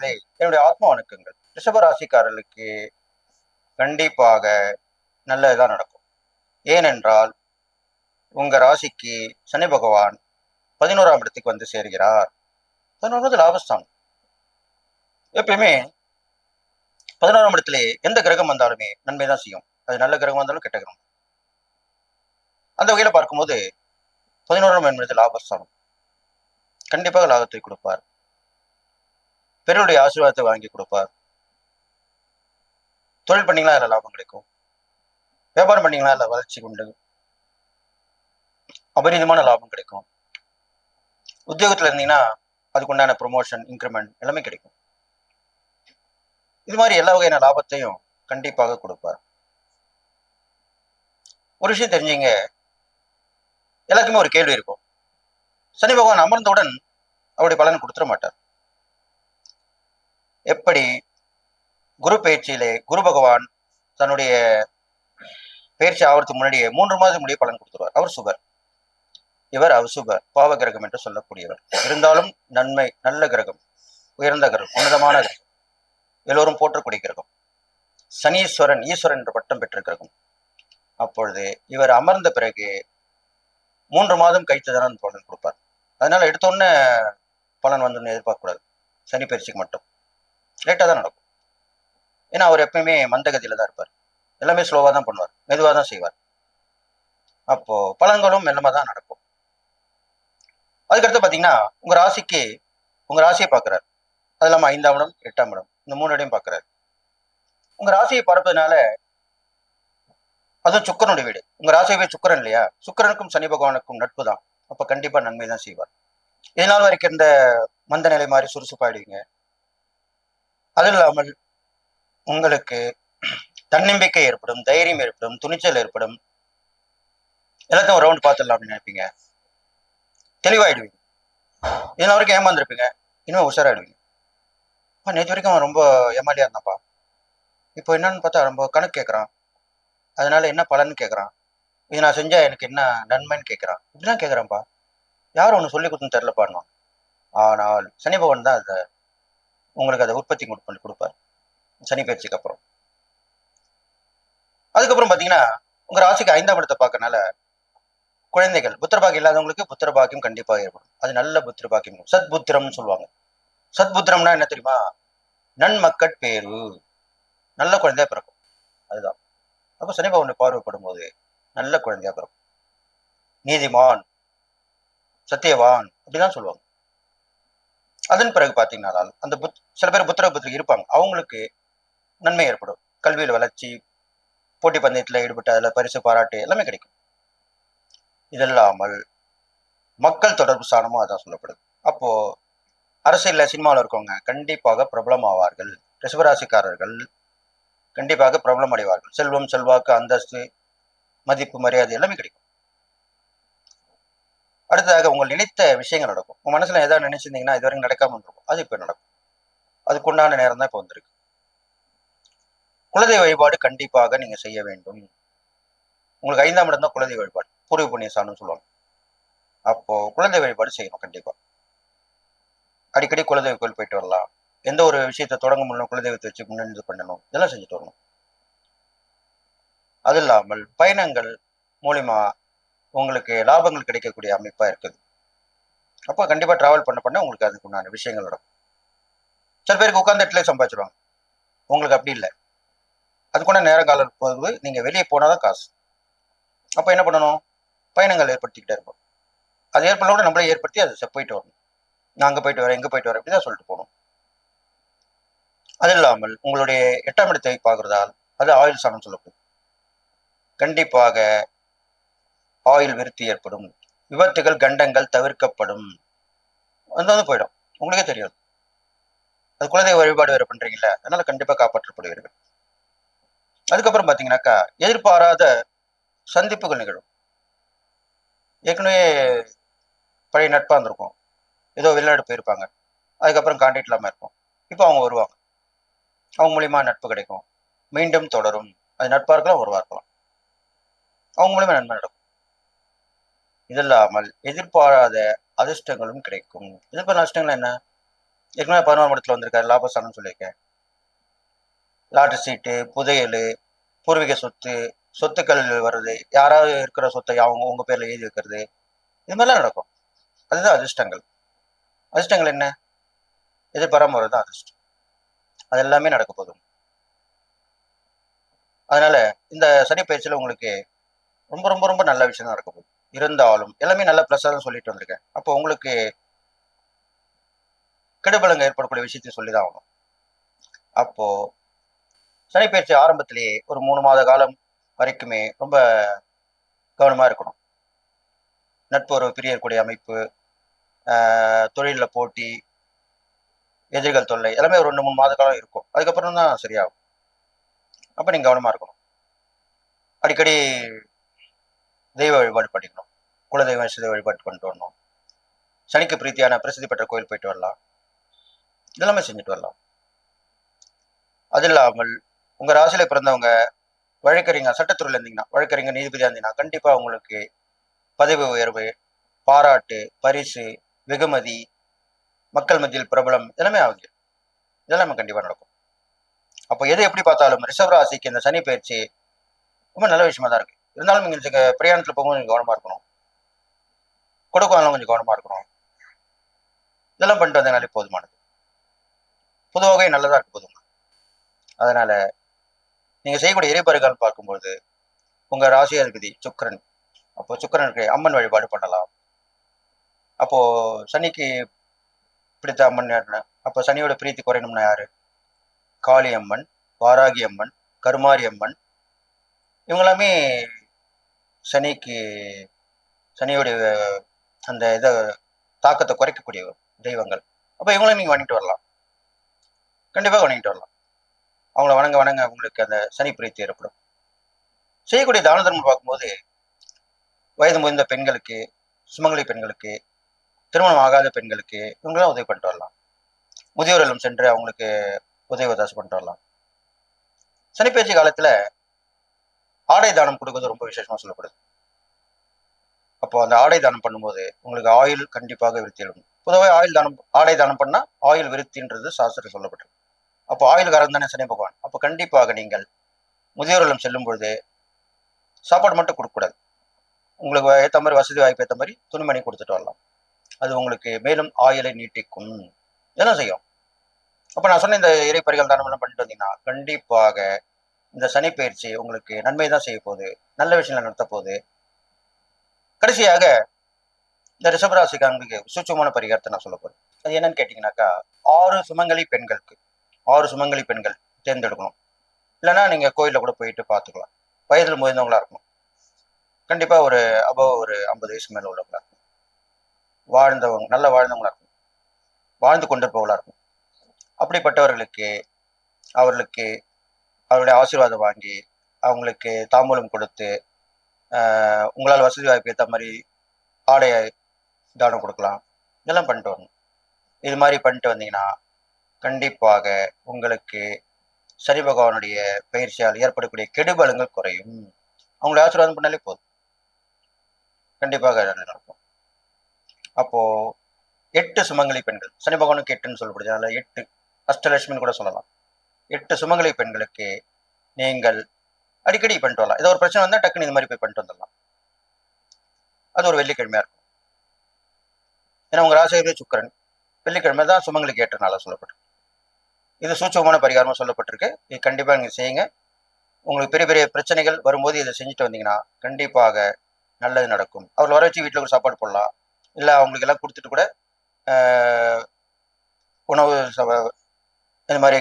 நேர்களே என்னுடைய ஆத்ம வணக்கங்கள். ரிஷப ராசிக்காரர்களுக்கு கண்டிப்பாக நல்லதுதான் நடக்கும். ஏனென்றால் உங்க ராசிக்கு சனி பகவான் பதினோராம் இடத்துக்கு வந்து சேர்கிறார். பதினோராவது லாபஸ்தானம். எப்பயுமே பதினோராம் இடத்துல எந்த கிரகம் வந்தாலுமே நன்மை தான் செய்யும். அது நல்ல கிரகம் வந்தாலும் கெட்ட கிரகம். அந்த வகையில பார்க்கும்போது பதினோராம் என்பது லாபஸ்தானம். கண்டிப்பாக லாபத்தை கொடுப்பார். பெருடைய ஆசீர்வாதத்தை வாங்கி கொடுப்பார். தொழில் பண்ணீங்களா? அதில் லாபம் கிடைக்கும். வியாபாரம் பண்ணீங்களா? அதில் வளர்ச்சி உண்டு. அபரிதமான லாபம் கிடைக்கும். உத்தியோகத்தில் இருந்தீங்கன்னா அதுக்கு உண்டான ப்ரொமோஷன் இன்க்ரிமெண்ட் எல்லாமே கிடைக்கும். இது மாதிரி எல்லா வகையான லாபத்தையும் கண்டிப்பாக கொடுப்பார். ஒரு விஷயம் தெரிஞ்சீங்க. எல்லாருக்குமே ஒரு கேள்வி இருக்கும். சனி பகவான் அமர்ந்தவுடன் அவருடைய பலன் கொடுத்துட மாட்டார். எப்படி குரு பயிற்சியிலே குரு பகவான் தன்னுடைய பயிற்சி ஆகிறதுக்கு முன்னாடியே மூன்று மாதம் முடிய பலன் கொடுத்துருவார். அவர் சுகர் இவர் அவசுபர் பாவ கிரகம் என்று சொல்லக்கூடியவர். இருந்தாலும் நன்மை நல்ல கிரகம் உயர்ந்த கிரகம் உன்னதமான கிரகம் எல்லோரும் போற்றக்கூடிய கிரகம். சனீஸ்வரன் ஈஸ்வரன் என்ற பட்டம் பெற்ற கிரகம். அப்பொழுது இவர் அமர்ந்த பிறகு மூன்று மாதம் கழித்து தானே பலன் கொடுப்பார். அதனால எடுத்தோடனே பலன் வந்து எதிர்பார்க்கக்கூடாது. சனி பயிற்சிக்கு மட்டும். லேட்டாக தான் நடக்கும். ஏன்னா அவர் எப்பயுமே மந்தகதியில் தான் இருப்பார். எல்லாமே ஸ்லோவாக தான் பண்ணுவார். மெதுவாக தான் செய்வார். அப்போ பலன்களும் மெல்லமாக தான் நடக்கும். அதுக்கடுத்து பார்த்தீங்கன்னா உங்க ராசிக்கு உங்க ராசியை பார்க்குறாரு அது இல்லாமல் ஐந்தாம் இடம் எட்டாம் இடம் இந்த மூணு இடையும் பார்க்குறாரு உங்க ராசியை பார்ப்பதுனால அதுவும் சுக்கரனுடைய வீடு. உங்க ராசியவே சுக்கரன் இல்லையா? சுக்கரனுக்கும் சனி பகவானுக்கும் நட்பு தான். அப்ப கண்டிப்பா நன்மை தான் செய்வார். இதனால் வரைக்கும் இந்த மந்த நிலை மாதிரி சுறுசுப்பாயிடுவீங்க அது இல்லாமல் உங்களுக்கு தன்னம்பிக்கை ஏற்படும் தைரியம் ஏற்படும் துணிச்சல் ஏற்படும். எல்லாத்தையும் ஒரு ரவுண்ட் பார்த்துடலாம் அப்படின்னு நினைப்பீங்க. தெளிவாயிடுவீங்க. இதனால் வரைக்கும் ஏமாந்துருப்பீங்க. இன்னும் உஷாராயிடுவீங்க. அப்பா நேற்று வரைக்கும் அவன் ரொம்ப ஏமாலியா இருந்தான்ப்பா. இப்போ என்னன்னு பார்த்தா ரொம்ப கணக்கு கேட்குறான் அதனால என்ன பலன்னு கேட்குறான் இது நான் செஞ்சா எனக்கு என்ன நன்மைன்னு கேட்குறான் இப்படிலாம் கேட்குறான்ப்பா யாரும் ஒன்று சொல்லி கொடுத்துன்னு தெரிலப்பான்னு ஆனால் சனி பகவான் தான் அதை உங்களுக்கு அதை உற்பத்தி பண்ணி கொடுப்பார். சனி பயிற்சிக்கு அப்புறம். அதுக்கப்புறம் பார்த்தீங்கன்னா உங்க ராசிக்கு ஐந்தாம் இடத்தை பார்க்கறனால குழந்தைகள் புத்திரபாக்கியம் இல்லாதவங்களுக்கு புத்திரபாக்கியம் கண்டிப்பாக ஏற்படும். அது நல்ல புத்திரபாக்கியம் சத்புத்திரம்னு சொல்லுவாங்க. சத்புத்திரம்னா என்ன தெரியுமா? நன்மக்கட் பேரு. நல்ல குழந்தையா பிறக்கும். அதுதான். அப்போ சனி பகவானை பார்வைப்படும் போது நல்ல குழந்தையா பிறக்கும். நீதிமான் சத்தியவான் அப்படிதான் சொல்லுவாங்க. அதன் பிறகு பார்த்தீங்கன்னா அந்த புத் சில பேர் புத்திர புத்திரி இருப்பாங்க. அவங்களுக்கு நன்மை ஏற்படும். கல்வியில் வளர்ச்சி போட்டி பந்தயத்தில் ஈடுபட்டு அதில் பரிசு பாராட்டு எல்லாமே கிடைக்கும். இதில்லாமல் மக்கள் தொடர்பு சாணமும் அதான் சொல்லப்படுது. அப்போ அரசியல்ல சினிமாவில் இருக்கவங்க கண்டிப்பாக பிரபலம் ஆவார்கள் ரிசவராசிக்காரர்கள் கண்டிப்பாக பிரபலம் அடைவார்கள் செல்வம் செல்வாக்கு அந்தஸ்து மதிப்பு மரியாதை எல்லாமே கிடைக்கும். அடுத்ததாக உங்கள் நினைத்த விஷயங்கள் நடக்கும். உங்க மனசுல ஏதாவது நினைச்சிருந்தீங்கன்னா இது வரைக்கும் நடக்காம இருக்கும் அது இப்ப நடக்கும். அதுக்குண்டான நேரம் தான் இப்போ வந்திருக்கு. குலதெய்வ வழிபாடு கண்டிப்பாக நீங்க செய்ய வேண்டும். உங்களுக்கு ஐந்தாம் இடம் தான் குலதெய்வ வழிபாடு. பூர்வ புண்ணிய சாணம்னு சொல்லுவாங்க. அப்போ குலதெய்வ வழிபாடு செய்யணும் கண்டிப்பா. அடிக்கடி குலதெய்வ கோயில் போயிட்டு வரலாம். எந்த ஒரு விஷயத்தை தொடங்க முடியும் குலதெய்வத்தை வச்சு முன்னெடுத்து பண்ணணும். இதெல்லாம் செஞ்சுட்டு வரணும். அது இல்லாமல் பயணங்கள் மூலிமா உங்களுக்கு லாபங்கள் கிடைக்கக்கூடிய அமைப்பா இருக்குது. அப்போ கண்டிப்பா டிராவல் பண்ண பண்ண உங்களுக்கு அதுக்கு உண்டான விஷயங்கள் நடக்கும். சில பேருக்கு உட்காந்த இடத்துல சம்பாதிச்சிருவாங்க. உங்களுக்கு அப்படி இல்லை. அதுக்குள்ள நேர காலம் போது நீங்க வெளியே போனாதான் காசு. அப்போ என்ன பண்ணணும்? பயணங்கள் ஏற்படுத்திக்கிட்டே இருப்போம் அது ஏற்பட கூட நம்மளே ஏற்படுத்தி அது செ- போயிட்டு வரணும். நான் அங்கே போயிட்டு வரேன் எங்கே போயிட்டு வரேன் இப்படி தான் சொல்லிட்டு போகணும். அது இல்லாமல் உங்களுடைய எட்டாம் இடத்தை பார்க்கறதால் அது ஆயுள் சாணம் சொல்லப்படுது. கண்டிப்பாக ஆயுள் விருத்தி ஏற்படும். விபத்துகள் கண்டங்கள் தவிர்க்கப்படும். வந்து வந்து போயிடும். உங்களுக்கே தெரியும். அது குலதெய்வ வழிபாடு வேற பண்றீங்கல்ல அதனால கண்டிப்பா காப்பாற்றப்படுவீர்கள். அதுக்கப்புறம் பாத்தீங்கன்னாக்கா எதிர்பாராத சந்திப்புகள் நிகழும். ஏற்கனவே பழைய நட்பா இருந்திருக்கும். ஏதோ வெளிநாடு போயிருப்பாங்க. அதுக்கப்புறம் கான்டாக்ட் இல்லாம இருக்கும். இப்போ அவங்க வருவாங்க. அவங்க மூலியமா நட்பு கிடைக்கும். மீண்டும் தொடரும். அது நட்பா இருக்கலாம் உறவா இருக்கலாம் அவங்க மூலியமா நன்மை நடக்கும். இது இல்லாமல் எதிர்பாராத அதிர்ஷ்டங்களும் கிடைக்கும். எதிர்பாராத அதிர்ஷ்டங்கள் என்ன? ஏற்கனவே பதினோரு மடத்தில் வந்திருக்காரு லாபஸ்தானம் சொல்லியிருக்கேன் லாட்ரி சீட்டு புதையல் பூர்வீக சொத்து சொத்துக்கள் வர்றது யாராவது இருக்கிற சொத்தை அவங்க உங்க பேர்ல எழுதி வைக்கிறது இது மாதிரிலாம் நடக்கும். அதுதான் அதிர்ஷ்டங்கள். அதிர்ஷ்டங்கள் என்ன? எதிர்பாராமல் வர்றது தான் அதிர்ஷ்டம். அது எல்லாமே நடக்க போதும். அதனால இந்த சனி பயிற்சியில உங்களுக்கு ரொம்ப ரொம்ப ரொம்ப நல்ல விஷயம் தான் நடக்க போகுது. இருந்தாலும் எல்லாமே நல்ல ப்ளஸ்ஸாக தான் சொல்லிட்டு வந்திருக்கேன். அப்போ உங்களுக்கு கெடுபலங்க ஏற்படக்கூடிய விஷயத்தையும் சொல்லி தான் ஆகணும். அப்போ சனிப்பயிற்சி ஆரம்பத்திலேயே ஒரு மூணு மாத காலம் வரைக்குமே ரொம்ப கவனமாக இருக்கணும். நட்புறவு பிரியக்கூடிய அமைப்பு தொழிலில் போட்டி எதிரிகள் தொல்லை எல்லாமே ஒரு ரெண்டு மூணு மாத காலம் இருக்கும். அதுக்கப்புறம் தான் சரியாகும். அப்போ நீங்கள் கவனமாக இருக்கணும். அடிக்கடி தெய்வ வழிபாடு பண்ணிக்கணும். குலதெய்வம் இஷ்ட வழிபாடு பண்ணிட்டு வரணும். சனிக்கு பிரீத்தியான பிரசித்தி பெற்ற கோயில் போயிட்டு வரலாம். இதெல்லாமே செஞ்சுட்டு வரலாம். அது இல்லாமல் உங்க ராசியில் பிறந்தவங்க வழக்கறிஞர் சட்டத்துறையில் இருந்தீங்கன்னா வழக்கறிஞர் நீதிபதியாக இருந்தீங்கன்னா கண்டிப்பா உங்களுக்கு பதவி உயர்வு பாராட்டு பரிசு வெகுமதி மக்கள் மத்தியில் பிரபலம் எல்லாமே ஆகுது. இதெல்லாமே கண்டிப்பா நடக்கும். அப்போ எது எப்படி பார்த்தாலும் ரிஷவ் ராசிக்கு இந்த சனி பயிற்சி ரொம்ப நல்ல விஷயமா தான் இருக்கு. இருந்தாலும் நீங்க பிரயாணத்துல போகும்போது கொஞ்சம் கவனமா இருக்கணும். கொடுக்கலாம் கொஞ்சம் கவனமா இருக்கணும். இதெல்லாம் பண்ணிட்டு வந்தனாலே போதுமானது. பொதுவாகவே நல்லதா இருக்கு போதுங்க அதனால நீங்க செய்யக்கூடிய இறைப்பறிகள் பார்க்கும்பொழுது உங்க ராசி அதிபதி சுக்கரன். அப்போ சுக்கரனுக்கு அம்மன் வழிபாடு பண்ணலாம். அப்போ சனிக்கு பிடித்த அம்மன் யாருன்னா அப்போ சனியோட பிரீத்தி குறையணும்னா யாரு? காளி அம்மன் வாராகி அம்மன் கருமாரி அம்மன் இவங்களாமே சனிக்கு சனியுடைய அந்த இதை தாக்கத்தை குறைக்கக்கூடிய தெய்வங்கள். அப்போ இவங்களும் நீங்கள் வணங்கிட்டு வரலாம். கண்டிப்பாக வணங்கிட்டு வரலாம். அவங்கள வணங்க வணங்க அவங்களுக்கு அந்த சனி பிரீத்தி ஏற்படும். செய்யக்கூடிய தான தர்மம் பார்க்கும்போது வயது முதிர்ந்த பெண்களுக்கு சுமங்கலி பெண்களுக்கு திருமணம் ஆகாத பெண்களுக்கு இவங்களாம் உதவி பண்ணிட்டு வரலாம். முதியோர் இல்லம் சென்று அவங்களுக்கு உதவி உதாசம் பண்ணிட்டு வரலாம். சனிப்பயிற்சி காலத்துல ஆடை தானம் கொடுக்கறது ரொம்ப விசேஷமா சொல்லப்படுது. அப்போ அந்த ஆடை தானம் பண்ணும்போது உங்களுக்கு ஆயுள் கண்டிப்பாக விருத்தி எழுதும் பொதுவாக ஆயுள் தானம் ஆடை தானம் பண்ணா ஆயுள் விருத்தின்றது சாஸ்திரம் சொல்லப்பட்டிருக்கு. அப்போ ஆயுள்காரன் தானே சனி பகவான். அப்போ கண்டிப்பாக நீங்கள் முதியோர் செல்லும் பொழுது சாப்பாடு மட்டும் கொடுக்கக்கூடாது. உங்களுக்கு ஏற்ற மாதிரி வசதி வாய்ப்பு ஏற்ற மாதிரி துணிமணி கொடுத்துட்டு வரலாம். அது உங்களுக்கு மேலும் ஆயுளை நீட்டிக்கும். இதெல்லாம் செய்யும். அப்போ நான் சொன்ன இந்த இறைப்பறிகள் தானம் எல்லாம் பண்ணிட்டு வந்தீங்கன்னா கண்டிப்பாக இந்த சனி பயிற்சி உங்களுக்கு நன்மை தான் செய்ய போகுது நல்ல விஷயங்களை நடத்த போகுது. கடைசியாக இந்த ரிஷபராசிக்காரங்களுக்கு சூட்சமான பரிகாரத்தை நான் சொல்ல போறேன். அது என்னன்னு கேட்டீங்கன்னாக்கா ஆறு சுமங்கலி பெண்களுக்கு ஆறு சுமங்கலி பெண்கள் தேர்ந்தெடுக்கணும். இல்லைன்னா நீங்க கோயிலில் கூட போயிட்டு பார்த்துக்கலாம். வயதில் முதிர்ந்தவங்களா இருக்கணும். கண்டிப்பா ஒரு அபவ் ஒரு ஐம்பது வயசு மேல உள்ளவங்களா இருக்கும் வாழ்ந்தவங்க நல்ல வாழ்ந்தவங்களா இருக்கும் வாழ்ந்து கொண்டிருப்பவங்களா இருக்கும் அப்படிப்பட்டவர்களுக்கு அவர்களுக்கு அவருடைய ஆசீர்வாதம் வாங்கி அவங்களுக்கு தாம்பூலம் கொடுத்து உங்களால் வசதி வாய்ப்பு ஏற்ற மாதிரி ஆடையை தானம் கொடுக்கலாம். இதெல்லாம் பண்ணிட்டு வரணும். இது மாதிரி பண்ணிட்டு வந்தீங்கன்னா கண்டிப்பாக உங்களுக்கு சரி பகவானுடைய பயிற்சியால் ஏற்படக்கூடிய கெடுபலங்கள் குறையும். அவங்களை ஆசீர்வாதம் பண்ணாலே போதும். கண்டிப்பாக நடக்கும். அப்போ எட்டு சுமங்கலி பெண்கள் சனி பகவானுக்கு எட்டுன்னு சொல்லப்படுது. அதனால எட்டு அஷ்டலட்சுமின்னு கூட சொல்லலாம். எட்டு சுமங்கலி பெண்களுக்கு நீங்கள் அடிக்கடி பண்ணிட்டு வரலாம். ஏதோ ஒரு பிரச்சனை வந்தால் டக்குன்னு இந்த மாதிரி போய் பண்ணிட்டு வந்துடலாம். அது ஒரு வெள்ளிக்கிழமையாக இருக்கும். ஏன்னா உங்கள் ராசியே சுக்கரன். வெள்ளிக்கிழமை தான் சுமங்களுக்கு ஏற்ற சொல்லப்பட்டிருக்கு. இது சூட்சமான பரிகாரமாக சொல்லப்பட்டிருக்கு. இது கண்டிப்பாக நீங்கள் செய்யுங்க. உங்களுக்கு பெரிய பெரிய பிரச்சனைகள் வரும்போது இதை செஞ்சுட்டு வந்தீங்கன்னா கண்டிப்பாக நல்லது நடக்கும். அவர்கள் வர வச்சு வீட்டில் ஒரு சாப்பாடு போடலாம். இல்லை அவங்களுக்கு எல்லாம் கொடுத்துட்டு கூட உணவு இந்த மாதிரி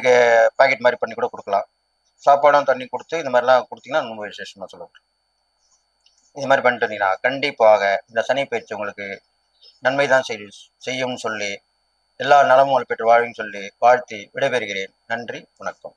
பாக்கெட் மாதிரி பண்ணி கூட கொடுக்கலாம். சாப்பாடும் தண்ணி கொடுத்து இந்த மாதிரிலாம் கொடுத்தீங்கன்னா ரொம்ப விசேஷமாக சொல்லுவோம் இது மாதிரி பண்ணிட்டு வந்தீங்கன்னா கண்டிப்பாக இந்த சனி பயிற்சி உங்களுக்கு நன்மை தான் செய்யும் சொல்லி எல்லா நலமும் பெற்று வாழும் சொல்லி வாழ்த்தி விடைபெறுகிறேன். நன்றி வணக்கம்.